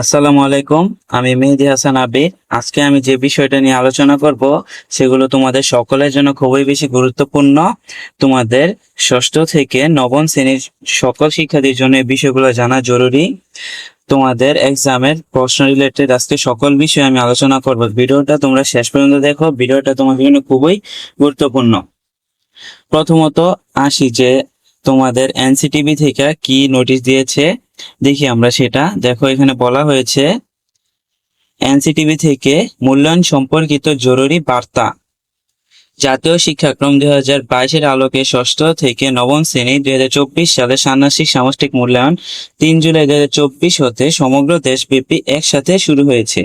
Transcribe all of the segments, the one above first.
আসসালামু আলাইকুম, আমি মেহেদি হাসান আবির। আজকে আমি যে বিষয়টা নিয়ে আলোচনা করব, সেগুলো তোমাদের সকলের জন্য খুবই বেশি গুরুত্বপূর্ণ। তোমাদের ষষ্ঠ থেকে নবম শ্রেণির সকল শিক্ষার্থীর জন্য এই বিষয়গুলো জানা জরুরি। তোমাদের এক্সামের প্রশ্ন রিলেটেড আজকে সকল বিষয়ে আমি আলোচনা করব। ভিডিওটা তোমরা শেষ পর্যন্ত দেখো, ভিডিওটা তোমাদের জন্য খুবই গুরুত্বপূর্ণ। প্রথমত আসি যে তোমাদের এনসিটিভি থেকে কি নোটিশ দিয়েছে দেখি আমরা সেটা। দেখো, এখানে বলা হয়েছে, এনসিটিভি থেকে মূল্যায়ন সম্পর্কিত জরুরি বার্তা। জাতীয় শিক্ষাক্রম দুই হাজার বাইশের আলোকে ষষ্ঠ থেকে নবম শ্রেণি দুই হাজার চব্বিশ সালে ষান্মাসিক সামষ্টিক মূল্যায়ন তিন জুলাই দুই হাজার চব্বিশ হতে সমগ্র দেশব্যাপী একসাথে শুরু হয়েছে।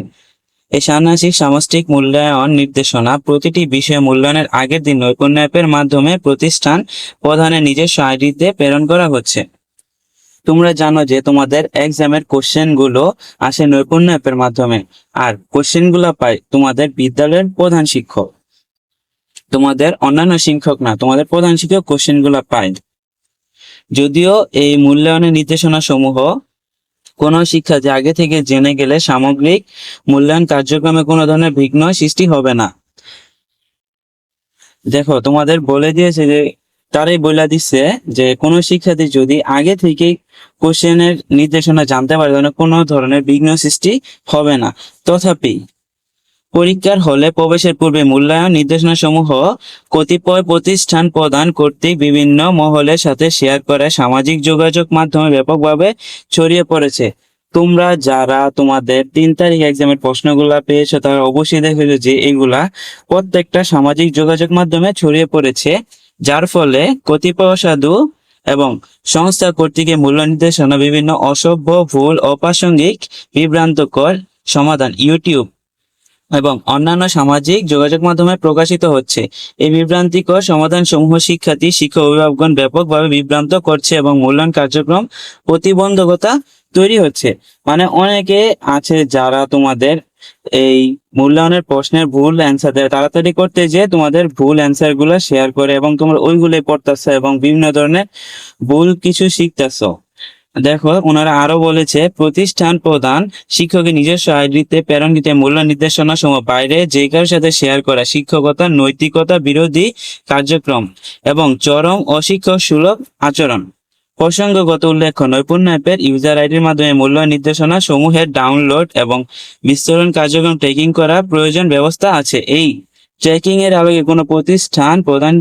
এই ষান্মাসিক সামষ্টিক মূল্যায়ন নির্দেশনা প্রতিটি বিষয়ে মূল্যায়নের আগের দিন নৈপুণ্য অ্যাপের মাধ্যমে প্রতিষ্ঠান প্রধানের নিজস্ব আইডিতে প্রেরণ করা হচ্ছে। তোমরা জানো যে তোমাদের এক্সামের কোশ্চেনগুলো আসে নৈপুণ্য অ্যাপের মাধ্যমে। আর কোশ্চেনগুলো পায় তোমাদের বিদ্যালয়ের প্রধান শিক্ষক। তোমাদের অন্যান্য শিক্ষক না, তোমাদের প্রধান শিক্ষক কোশ্চেনগুলো পায়। যদিও এই মূল্যায়নের নির্দেশনা সমূহ কোনো শিক্ষার্থী আগে থেকে জেনে গেলে সামগ্রিক মূল্যায়ন কার্যক্রমে কোনো ধরনের বিঘ্ন সৃষ্টি হবে না। দেখো, তোমাদের বলে দিয়েছে যে তারাই বলে দিচ্ছে যে, কোনো শিক্ষার্থী যদি আগে থেকেই কোশ্চেনের নির্দেশনা জানতে পারে, তাহলে কোনো ধরনের বিঘ্ন সৃষ্টি হবে না। তথাপি পরীক্ষার হলে প্রবেশের পূর্বে মূল্যায়ন নির্দেশনা সমূহ কতিপয় প্রতিষ্ঠান প্রদান কর্তৃক বিভিন্ন মহলের সাথে শেয়ার করে সামাজিক যোগাযোগ মাধ্যমে ব্যাপকভাবে ছড়িয়ে পড়েছে। তোমরা যারা তোমাদের তিন তারিখ এক্সামের প্রশ্নগুলা পেয়েছ, তারা অবশ্যই দেখেছ যে, এগুলা প্রত্যেকটা সামাজিক যোগাযোগ মাধ্যমে ছড়িয়ে পড়েছে। যার ফলে কতিপয় অসাধু এবং সংস্থা কর্তৃক মূল্য নির্দেশনা বিভিন্ন অসভ্য, ভুল, অপ্রাসঙ্গিক, বিভ্রান্তকর সমাধান ইউটিউব এবং অন্যান্য সামাজিক যোগাযোগ মাধ্যমে প্রকাশিত হচ্ছে। এই বিভ্রান্তিকর সমাধান সমূহ শিক্ষার্থী শিক্ষা অভিভাবকগণ ব্যাপকভাবে বিভ্রান্ত করছে এবং মূল্যায়ন কার্যক্রম প্রতিবন্ধকতা তৈরি হচ্ছে। মানে অনেকে আছে যারা তোমাদের এই মূল্যায়নের প্রশ্নের ভুল অ্যান্সার তাড়াতাড়ি করতে যে তোমাদের ভুল অ্যান্সারগুলো শেয়ার করে এবং তোমরা ওইগুলোই পড়তেছো এবং বিভিন্ন ধরনের ভুল কিছু শিখতেছো। দেখো, ওনারা আরও বলেছে, প্রতিষ্ঠান প্রধান শিক্ষকের নিজস্ব আইডিতে প্রেরণকৃত মূল্য নির্দেশনা সমূহ বাইরে যে কারোর সাথে শেয়ার করা শিক্ষকতা, নৈতিকতা বিরোধী কার্যক্রম এবং চরম অশিক্ষক সুলভ আচরণ। প্রসঙ্গগত উল্লেখ্য অ্যাপের ইউজার আইডির মাধ্যমে মূল্য নির্দেশনা সমূহের ডাউনলোড এবং বিস্তরণ কার্যক্রম ট্রেকিং করার প্রয়োজন ব্যবস্থা আছে। এই ট্রেকিং এর আলোকে কোনো প্রতিষ্ঠান প্রদান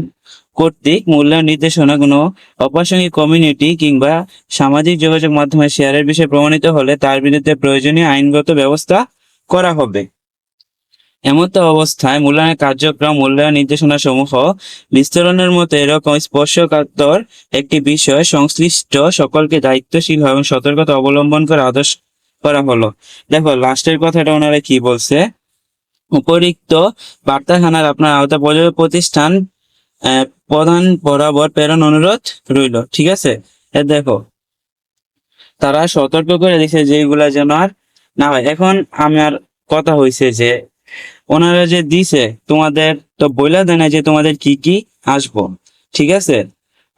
কর্তৃক মূল্য নির্দেশনা কোনো অপ্রাসঙ্গিক কমিউনিটি কিংবা সামাজিক যোগাযোগ মাধ্যমে শেয়ারের বিষয়ে প্রমাণিত হলে তার বিরুদ্ধে প্রয়োজনীয় আইনগত ব্যবস্থা করা হবে। এমতো অবস্থায় মূল্যায়নের কার্যক্রম, মূল্যায়ন নির্দেশনা সমূহ বিস্তরণের মতো এরকম স্পর্শকাতর একটি বিষয় সংশ্লিষ্ট সকলকে দায়িত্বশীল এবং সতর্কতা অবলম্বন করে আদর্শ করা হলো। দেখো, লাস্টের কথাটা ওনারা কি বলছে? উপরিক্ত বার্তাখানার আপনার আওতা প্রতিষ্ঠান প্রধান বরাবর প্রেরণ অনুরোধ রইল, ঠিক আছে? দেখো, তারা সতর্ক করে দিছে যেগুলা যেন আর না হয়। এখন আমার কথা হয়েছে যে ওনারা যে দিছে, তোমাদের তো বইলা দেয় না যে তোমাদের কি কি আসব, ঠিক আছে?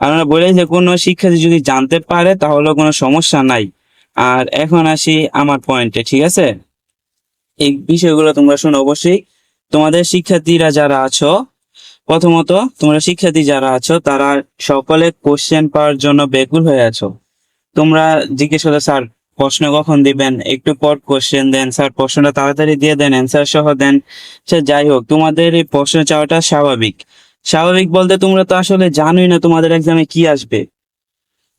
আর ওনারা বলে যে কোনো শিক্ষার্থী যদি জানতে পারে তাহলে কোনো সমস্যা নাই। আর এখন আসি আমার পয়েন্টে, ঠিক আছে? এই বিষয়গুলো তোমরা শোনো অবশ্যই। তোমাদের শিক্ষার্থীরা যারা আছো, প্রথমত তোমরা শিক্ষার্থী যারা আছো, তারা সকলে কোশ্চেন পাওয়ার জন্য বেকুল হয়ে আছো। তোমরা জিজ্ঞেস করো, স্যার প্রশ্ন কখন দিবেন? একটু পর কোশ্চেন দেন স্যার প্রশ্নটা তাড়াতাড়ি দিয়ে দেন অ্যান্সার সহ দেন। সে যাই হোক, তোমাদের এই প্রশ্ন চাওয়াটা স্বাভাবিক। স্বাভাবিক বলতে তোমরা তো আসলে জানোই না তোমাদের এক্সামে কি আসবে।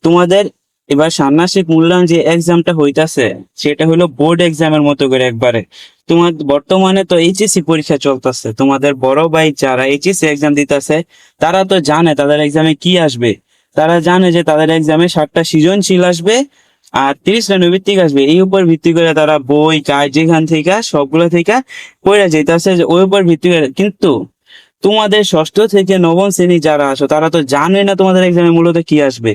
তোমাদের এবার ষান্মাসিক মূল্যায়ন যে এক্সামটা হইতাছে, সেটা হলো বোর্ড এক্সামের মতো করে একবারে। তোমার বর্তমানে তো এইচএসসি পরীক্ষা চলতেছে। তোমাদের বড় ভাই যারা এইচএসসি এক্সাম দিতেছে, তারা তো জানে তাদের এক্সামে কি আসবে। তারা জানে যে তাদের এক্সামে ষাটটা সৃজনশীল আসবে আর তিরিশটা নৈবিত্তিক আসবে, এই উপর ভিত্তি করে তারা বই, কাজ, যেখান থেকে, সবগুলো থেকে পড়ে যেতেছে যে ওই উপর ভিত্তি করে, কিন্তু তোমাদের ষষ্ঠ থেকে নবম শ্রেণি যারা আছো, তারা তো জানে না তোমাদের এক্সামে মূলত কি আসবে।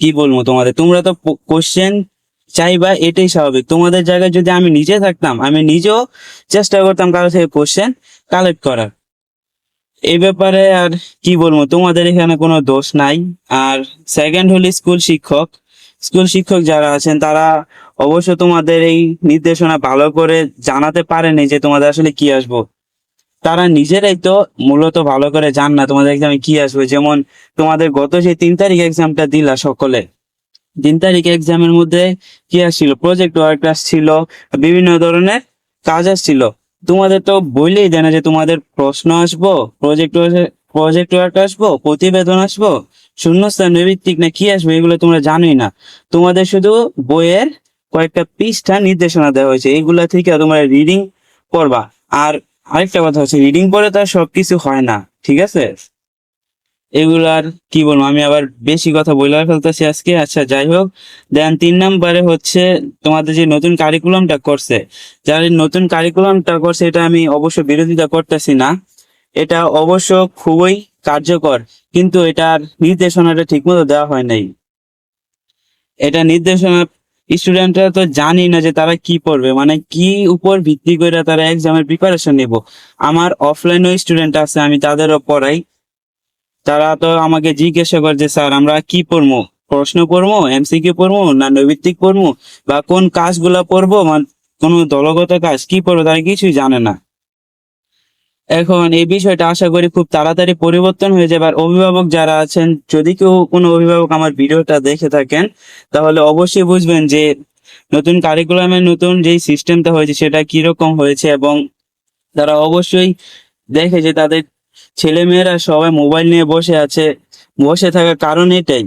কি বলব তোমাদের? তোমরা তো কোশ্চেন চাইবা, এটাই স্বাভাবিক। তোমাদের জায়গায় যদি আমি নিজে থাকতাম, আমি নিজেও চেষ্টা করতাম কারও থেকে কোশ্চেন কালেক্ট করার। এই ব্যাপারে আর কি বলব? তোমাদের এখানে কোনো দোষ নাই। আর সেকেন্ড হল স্কুল শিক্ষক। স্কুল শিক্ষক যারা আছেন, তারা অবশ্য তোমাদের এই নির্দেশনা ভালো করে জানাতে পারেনি যে তোমাদের আসলে কি আসব। তারা নিজেরাই তো মূলত ভালো করে জান না তোমাদের এক্সামে কি আসবে। যেমন তোমাদের গত যে তিন তারিখ এক্সামটা দিলা সকলে, তিন তারিখ এক্সামের মধ্যে কি আসছিল? প্রজেক্ট ওয়ার্ক আসছিল বিভিন্ন ধরনের কাজ আসছিল। তোমাদের তো বললেই দেয় না যে তোমাদের প্রশ্ন আসব প্রজেক্ট প্রজেক্ট ওয়ার্ক আসব, প্রতিবেদন আসব, শূন্যস্থান নৈভিত্তিক না কি আসবে এগুলো তোমরা জানোই না। তোমাদের শুধু বইয়ের কয়েকটা পৃষ্ঠা নির্দেশনা দেওয়া হয়েছে, এগুলো থেকে তোমরা রিডিং করবা। আর আরেকটা কথা হচ্ছে রিডিং পরে তো আর সবকিছু হয় না, ঠিক আছে? এগুলার কি বলব, আমি আবার বেশি কথা বলে ফেলতেছি আজকে। আচ্ছা যাই হোক। দেন তিন নম্বরে হচ্ছে তোমাদের যে নতুন কারিকুলামটা করছে। যারা নতুন কারিকুলামটা করছে, এটা আমি অবশ্য বিরোধিতা করতেছি না। এটা অবশ্য খুবই কার্যকর, কিন্তু এটার নির্দেশনাটা ঠিকমতো দেওয়া হয় নাই। এটা নির্দেশনা স্টুডেন্টরা তো জানি না যে তারা কি পড়বে মানে কি উপর ভিত্তি করে তারা এক্সামের প্রিপারেশন নেব। আমার অফলাইনও স্টুডেন্ট আছে, আমি তাদেরও পড়াই। তারা তো আমাকে জিজ্ঞাসা করে যে, স্যার, আমরা কি পড়ব? প্রশ্ন পড়ব? এমসিকিউ পড়ব? না নৈবিত্তিক পড়ব? বা কোন কাজগুলা পড়ব? মানে কোন দলগত কাজ কি পড়ব? তারা কিছুই জানে না। এখন এই বিষয়টা আশা করি খুব তাড়াতাড়ি পরিবর্তন হয়ে যাবে। আর অভিভাবক যারা আছেন, যদি কেউ কোনো অভিভাবক আমার ভিডিওটা দেখে থাকেন, তাহলে অবশ্যই বুঝবেন যে নতুন কারিকুলামের নতুন যেই সিস্টেমটা হয়েছে, সেটা কীরকম হয়েছে এবং তারা অবশ্যই দেখে যে তাদের ছেলে মেয়েরা সবাই মোবাইল নিয়ে বসে আছে, বসে থাকার কারণ এটাই।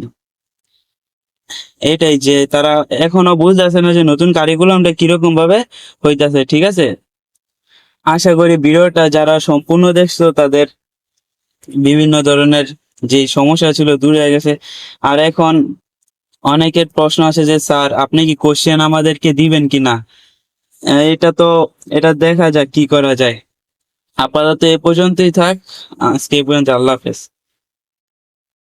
এটাই যে তারা এখনও বুঝতেছে না যে নতুন কারিকুলামটা কীরকম ভাবে হইতাছে, ঠিক আছে? আশা করি ভিডিওটা যারা সম্পূর্ণ দেখছ তাদের বিভিন্ন ধরনের যে সমস্যা ছিল দূরে হয়ে গেছে। আর এখন অনেকের প্রশ্ন আছে যে, স্যার, আপনি কি কোশ্চেন আমাদেরকে দিবেন কিনা? এটা তো, এটা দেখা যাক কি করা যায়। আপাতত এ পর্যন্তই থাক। আজকে এই পর্যন্ত আল্লাহ হাফেজ।